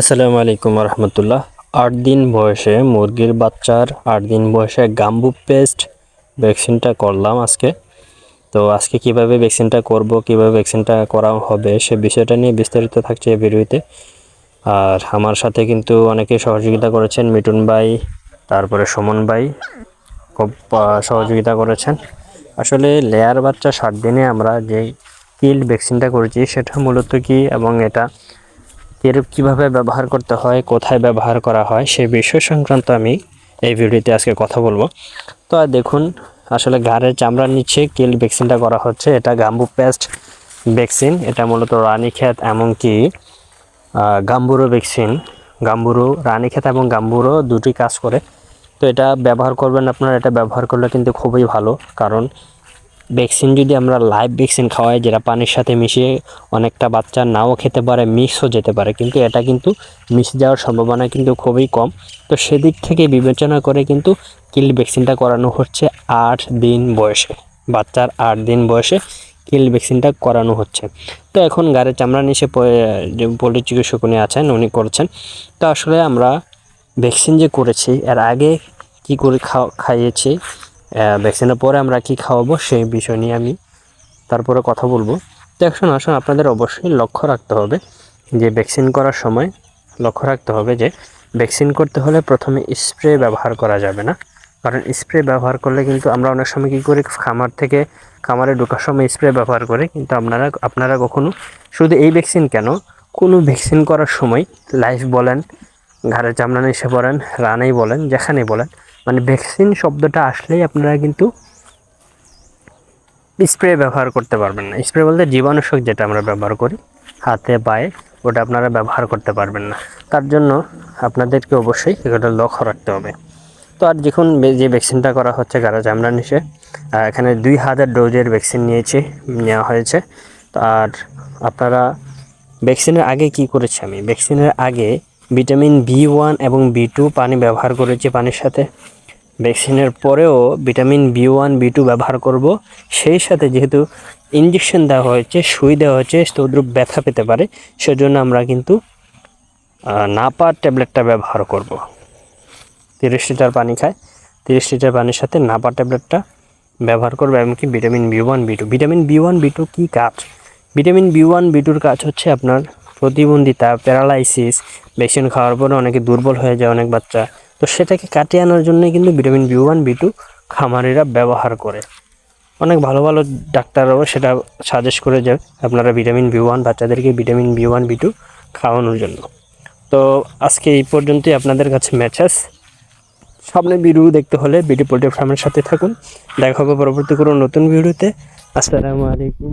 আসসালামু আলাইকুম রহমতুল্লাহ। আট দিন বয়সে মুরগির বাচ্চার আট দিন বয়সে গাম্বু পেস্ট ভ্যাকসিনটা করলাম আজকে। তো আজকে কীভাবে ভ্যাকসিনটা করব, কীভাবে ভ্যাকসিনটা করা হবে সে বিষয়টা নিয়ে বিস্তারিত থাকছে এই ভিডিওতে। আর আমার সাথে কিন্তু অনেকে সহযোগিতা করেছেন মিটুন ভাই, তারপরে সুমন ভাই, খুব সহযোগিতা করেছেন। আসলে লেয়ার বাচ্চা সাত দিনে আমরা যে কিল ভ্যাকসিনটা করেছি সেটা মূলত কি এবং এটা এর কীভাবে ব্যবহার করতে হয়, কোথায় ব্যবহার করা হয় সেই বিষয় সংক্রান্ত আমি এই ভিডিওতে আজকে কথা বলব। তো দেখুন, আসলে ঘাড়ের চামড়ার নিচে কিল ভ্যাকসিনটা করা হচ্ছে। এটা গাম্বু পেস্ট ভ্যাকসিন। এটা মূলত রানীক্ষেত এমনকি গাম্বুরো ভ্যাকসিন। গাম্বুরো রানীক্ষেত এবং গাম্বুরো দুটি কাজ করে। তো এটা ব্যবহার করবেন আপনারা, এটা ব্যবহার করলে কিন্তু খুবই ভালো। কারণ ভ্যাকসিন যদি আমরা লাইভ ভ্যাকসিন খাওয়াই, যেটা পানির সাথে মিশিয়ে অনেকটা বাচ্চা নাও খেতে পারে মিক্সও যেতে পারে, কিন্তু এটা কিন্তু মিশে যাওয়ার সম্ভাবনা কিন্তু খুবই কম। তো সেদিক থেকে বিবেচনা করে কিন্তু কিল ভ্যাকসিনটা করানো হচ্ছে আট দিন বয়সে, বাচ্চার আট দিন বয়সে কিল ভ্যাকসিনটা করানো হচ্ছে। তো এখন গাড়ির চামড়া যে পোলট্রি চিকিৎসক উনি আছেন, উনি করছেন। তো আসলে আমরা ভ্যাকসিন যে করেছি, এর আগে কি করে খাও, খাইয়েছি ভ্যাকসিনের পরে আমরা কি খাওয়াবো সেই বিষয় নিয়ে আমি তারপরে কথা বলব। তো আসুন, আপনাদের অবশ্যই লক্ষ্য রাখতে হবে যে ভ্যাকসিন করার সময় লক্ষ্য রাখতে হবে যে ভ্যাকসিন করতে হলে প্রথমে স্প্রে ব্যবহার করা যাবে না। কারণ স্প্রে ব্যবহার করলে কিন্তু আমরা অনেক সময় কী করি, খামার থেকে খামারে ঢোকার সময় স্প্রে ব্যবহার করি। কিন্তু আপনারা আপনারা কখনো শুধু এই ভ্যাকসিন কেন? কোনো ভ্যাকসিন করার সময় লাইফ বলেন, ঘাড়ে চামড়া এসে বলেন রানেই বলেন, যেখানেই বলেন মানে ভ্যাকসিন শব্দটা আসলেই আপনারা কিন্তু স্প্রে ব্যবহার করতে পারবেন না। স্প্রে বলতে জীবাণুষক যেটা আমরা ব্যবহার করি, হাতে, পায়ে, ওটা আপনারা ব্যবহার করতে পারবেন না। তার জন্য আপনাদেরকে অবশ্যই এগুলো লক্ষ্য রাখতে হবে। তো আর যখন যে ভ্যাকসিনটা করা হচ্ছে গারা চামড়া নিচে এখানে দুই হাজার ডোজের ভ্যাকসিন নিয়েছি, নেওয়া হয়েছে। তো আর আপনারা ভ্যাকসিনের আগে কি করেছি আমি? ভ্যাকসিনের আগে ভিটামিন বি ওয়ান এবং বি টু পানি ব্যবহার করেছি পানির সাথে। ভ্যাকসিনের পরেও vitamin B one, B two ব্যবহার করব। সেই সাথে যেহেতু ইঞ্জেকশন দেওয়া হয়েছে, সুই দেওয়া হয়েছে তদ্রুপ ব্যথা পেতে পারে, সেজন্য আমরা কিন্তু নাপার ট্যাবলেটটা ব্যবহার করব। তিরিশ লিটার পানি খায় তিরিশ লিটার পানির সাথে নাপা ট্যাবলেটটা ব্যবহার করবে, এমনকি vitamin B one, B two. Vitamin B one, B two কী কাজ? ভিটামিন বি ওয়ান, বি টুর কাজ হচ্ছে আপনার প্রতিবন্ধিতা, প্যারালাইসিস, ভ্যাকসিন খাওয়ার পরে অনেকে দুর্বল হয়ে যায় অনেক বাচ্চা। তো সেটাকে কাটিয়ে আনার জন্য কিন্তু vitamin B one B two খামারিরা ব্যবহার করে। অনেক ভালো ভালো ডাক্তাররাও সেটা সাজেস্ট করে যায় আপনারা ভিটামিন বি ওয়ান বাচ্চাদেরকে vitamin B one B two খাওয়ানোর জন্য। তো আজকে এই পর্যন্তই আপনাদের কাছে ম্যাচেস সামনে ভিডিও দেখতে হলে বিডি পোল্ট্রি ফার্মের সাথে থাকুন। দেখা হবে পরবর্তী কোনো নতুন ভিডিওতে আসসালামু আলাইকুম।